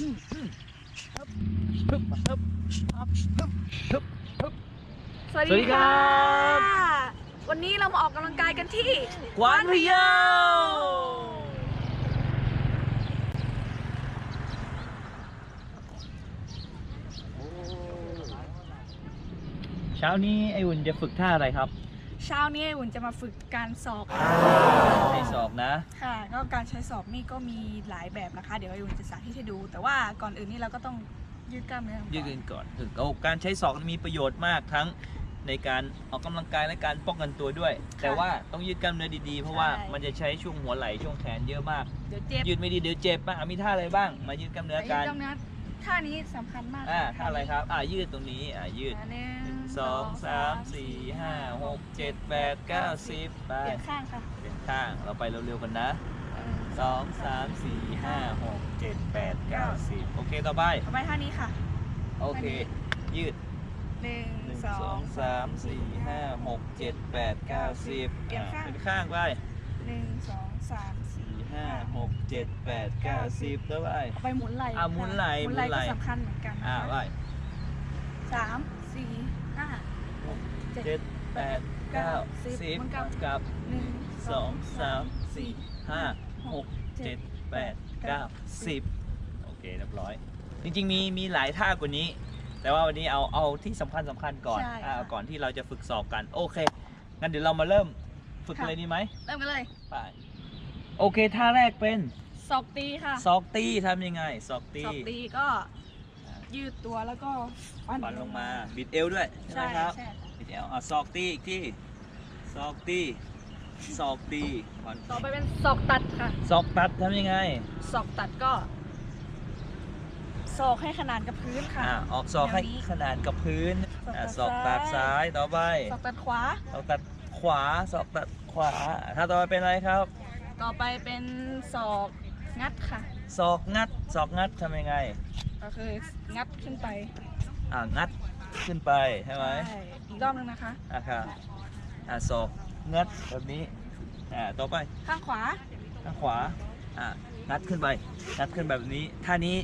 สวัสสวัสดีครับค่ะ วันนี้เรามาออกกำลังกายกันที่กวานพะเยาเช้านี้ไออุ่นจะฝึกท่าอะไรครับ เช้านี้อุ่นจะมาฝึกการสอบให้สอบนะ ค่ะ ก็การใช้สอบนี่ก็มีหลายแบบนะคะ เดี๋ยวอุ่นจะสาธิตให้ดู แต่ว่าก่อนอื่นนี่เราก็ต้องยืดกล้ามเนื้อยืดกันก่อนถึงโอ้การใช้ศอกมีประโยชน์มากทั้งในการออกกำลังกายและการป้องกันตัวด้วย แต่ว่าต้องยืดกล้ามเนื้อดีๆ เพราะว่ามันจะใช้ช่วงหัวไหล่ช่วงแขนเยอะมาก เดี๋ยวเจ็บยืดไม่ดีเดี๋ยวเจ็บบ้างอะมีท่าอะไรบ้าง มายืดกล้ามเนื้อยืดกันกล้ามเนื้อ ท่านี้สำคัญมากอ่าค่ะท่าอะไรครับอ่ายืดตรงนี้อ่ายืดอ่าหนึ่งสองสามสี่ห้าหกเจ็ดแปดเก้าสิบไปเปลี่ยนข้างค่ะเป็นข้างเราไปเร็วๆกันนะหนึ่งสองสามสี่ห้าหกเจ็ดแปดเก้าสิบโอเคต่อไปต่อไปท่านี้ค่ะ โอเค ยืดหนึ่งหนึ่งสสอองงสามสี่ห้าหกเจ็ดแปดเก้าสิบเปลี่ยนข้างเป็นข้างไปหนึ่งสองสามสี่สี่ ห้าหกเจ็ดแปดเก้าสิบแล้วไปเอาไปหมุนไหล่อะหมุนไหล่หมุนไหล่หมุนไหล่ ก็สำคัญเหมือนกันอ่านะคะไปสามสี่ห้าหกเจ็ดเจ็ดแปดเก้าสิบหมุนกลับกับหนึ่งสองสามสี่ห้าหกเจ็ดแปดเก้าสิบโอเคเรียบร้อย จริงๆมีมีหลายท่ากว่านี้ แต่ว่าวันนี้เอาเอาที่สำคัญสำคัญก่อนใช่อ่าค่ะก่อนที่เราจะฝึกสอบกัน โอเคงั้นเดี๋ยวเรามาเริ่มฝึกค่ะเลยดีไหมเริ่มกันเลย ไป โอเคท่าแรกเป็นศอกตีค่ะซอกตี้ทำยังไงซอกตี้ศอกตีก็ยืดตัวแล้วก็ปันลงมาบิดเอวด้วยใช่ไหใช่มครับใช่ค่ะบิดเอวอะซอกตี้อีกที่ซอกตี้ซอกตี้ปันต่อไปเป็นศอกตัดค่ะซอกตัดทำยังไงศอกตัดก็ศอกให้ขนานกับพื้นค่ะอะออกซอกให้แนวนี้ขนาดกับพื้นอะซศออกกตัตัดดซ้ายต่อไปศอกตัดขวาซอกตัดขวาซอกตัดขวา ถ้าต่อไปเป็นอะไรครับ ต่อไปเป็นศอกงัดค่ะซอกงัดซอกงัดทำยังไงก็คืองัดขึ้นไปอะงัดขึ้นไปใช่ไหมใช่อีกรอบนึงนะคะอะครับอะซอกงัดแบบนี้อะต่อไปข้างขวาข้างขวาอะงัดขึ้นไปงัดขึ้นแบบนี้ท่านี้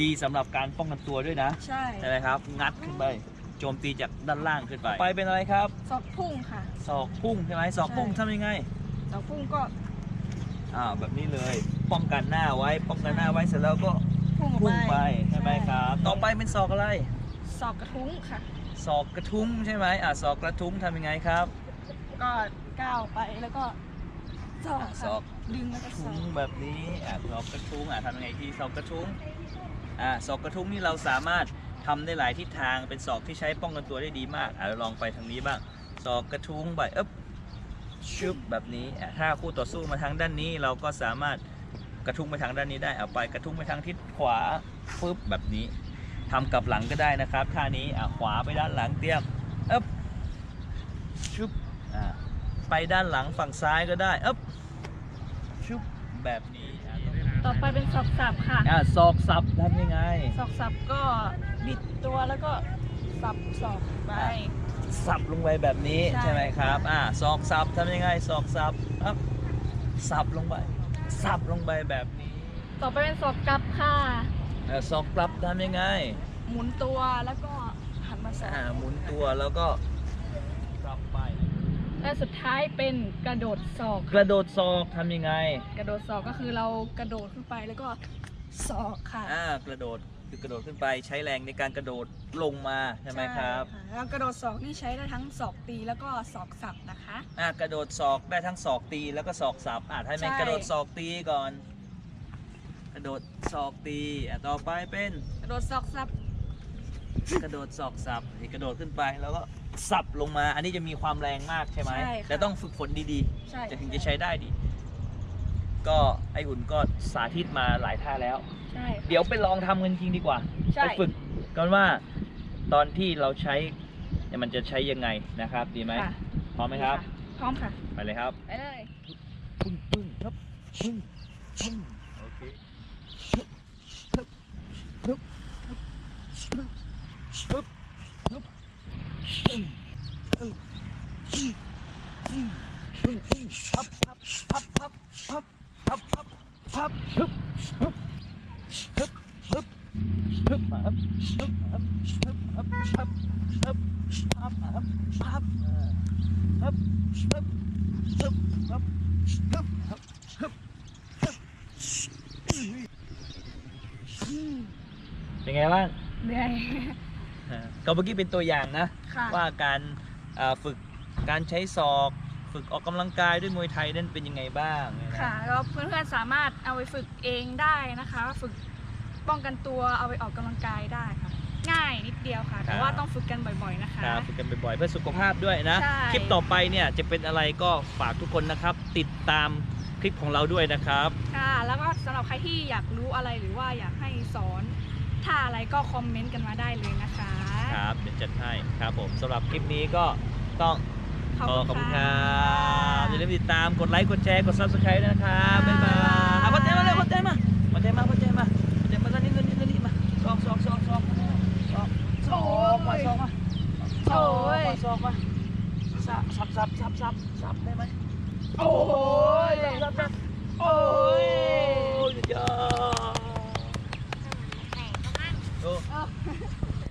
ดีสำหรับการป้องกันตัวด้วยนะใช่ใช่ไหมครับ งัดขึ้นไปโจมตีจากด้านล่างขึ้นไป ไปเป็นอะไรครับศอกพุ่งค่ะศอกพุ่งใช่ไหมศอกพุ่งใช่ทำยังไง ศอกพุ่งก็ อ่าแบบนี้เลยป้องกันหน้าไว้ ป้องกันหน้าไว้เสร็จแล้วก็พุ่งออกพุ่งไปไปใช่ไหมครับ ต่อไปเป็นศอกอะไรศอกกระทุ้งค่ะ ศอกกระทุ้งใช่ไหมอะศอกกระทุ้งทำยังไงครับ ก็ก้าวไปแล้วก็ศอกอะศค่ะอก ดึงแล้วก็ศทุ้องกแบบนี้อะศอกกระทุ้งอะทำยังไงที่ศอกกระทุ้งอะศอกกระทุ้งนี่เราสามารถทำได้หลายทิศทางเป็นศอกที่ใช้ป้องกันตัวได้ดีมากอะเราลองไปทางนี้บ้างศอกกระทุ้งไปเอ๊บ ชึบแบบนี้อะถ้าคู่ต่อสู้มาทางด้านนี้เราก็สามารถกระทุ้งไปทางด้านนี้ได้เอาไปกระทุ้งไปทางทิศขวาปึ๊บแบบนี้ทำกับหลังก็ได้นะครับท่านี้อะขวาไปด้านหลังเตรียมเอ๊บชึบอะไปด้านหลังฝั่งซ้ายก็ได้เอ๊บชึบแบบนี้อะต่อไปเป็นศอกสับค่ะอะศอกสับทำยังไงศอกสับก็บิดตัวแล้วก็ สับศอกไป สับลงไปแบบนี้ใช่ ใช่ไหมครับอ่าศอกสับทำยังไงศอกสับอัพสับลงไป สับลงไปแบบนี้ต่อไปเป็นศอกกลับค่ะอ่าศอกกลับทำยังไงหมุนตัวแล้วก็หันมาศอกอ่าหมุนตัวแล้วก็กลับไป และสุดท้ายเป็นกระโดดศอก กระโดดศอกทำยังไง กระโดดศอกก็คือเรากระโดดขึ้นไปแล้วก็ศอกค่ะ อ่ากระโดด คือกระโดดขึ้นไปใช้แรงในการกระโดดลงมาใช่ไหมครับใช่ะแล้วกระโดดศอกนี่ใช้ได้ทั้งศอกตีแล้วก็ศอกสับนะคะ อ่ากระโดดศอกได้ทั้งศอกตีแล้วก็ศอกสับอ่าถ้าไม่ใช่ กระโดดศอกตีก่อน กระโดดศอกตีอะต่อไปเป็น กระโดดศอกสับกระโดดศอกสับนี่กระโดดขึ้นไปแล้วก็สับลงมา อันนี้จะมีความแรงมากใช่ไหมใช่ค่ะแต่ต้องฝึกฝนดีใช่ๆจะถึงจะใช้ได้ดี ก็ไอหุ่นก็สาธิตมาหลายท่าแล้ว ใช่เดี๋ยวไปลองทำกันจริงดีกว่า ใช่ ไปฝึกกันว่าตอนที่เราใช้เนี่ยมันจะใช้ยังไงนะครับ ดีไหมค่ะพร้อมไหมครับ พร้อมค่ะ ไปเลยครับ ไปเลย ปึ้งปึ้งครับปึ้งปึ้ง ก็เมื่อกี้เป็นตัวอย่างนะ ค่ะ ว่าการเอ่อฝึกการใช้ศอก ฝึกออกกำลังกายด้วยมวยไทยนั่นเป็นยังไงบ้างเนี่ยนะค่ะก็เพื่อนๆสามารถเอาไปฝึกเองได้นะคะ ฝึกป้องกันตัวเอาไปออกกำลังกายได้ค่ะ ง่ายนิดเดียวค่ะ แต่ว่าต้องฝึกกันบ่อยๆนะคะ ครับฝึกกันบ่อยๆเพื่อสุขภาพด้วยนะ ใช่ คลิปต่อไปเนี่ยจะเป็นอะไรก็ฝากทุกคนนะครับ ติดตามคลิปของเราด้วยนะครับ ค่ะ แล้วก็สำหรับใครที่อยากรู้อะไรหรือว่าอยากให้สอน ท่าอะไรก็คอมเมนต์กันมาได้เลยนะคะครับเดี๋ยวจัดให้ครับผมสำหรับคลิปนี้ก็ต้องขอบขอคุณขอบคุณคค่ะรับอย่าลืมติดตามกดไลค์กดแชร์กด subscribe ด้วยนะครับบ๊ายบายอะพอใจมาเลยพอใจมาพอใจมาพอใจมาพอใจมาตอนนี้ตอนนี้ตอนนี้มาซอกซอกซอกซอกซอกซอกมาซอกมาโอ้ยมาซอกมาสับสับสับสับสับสับได้ไหมโอ้ยสับสับสับโอ้ย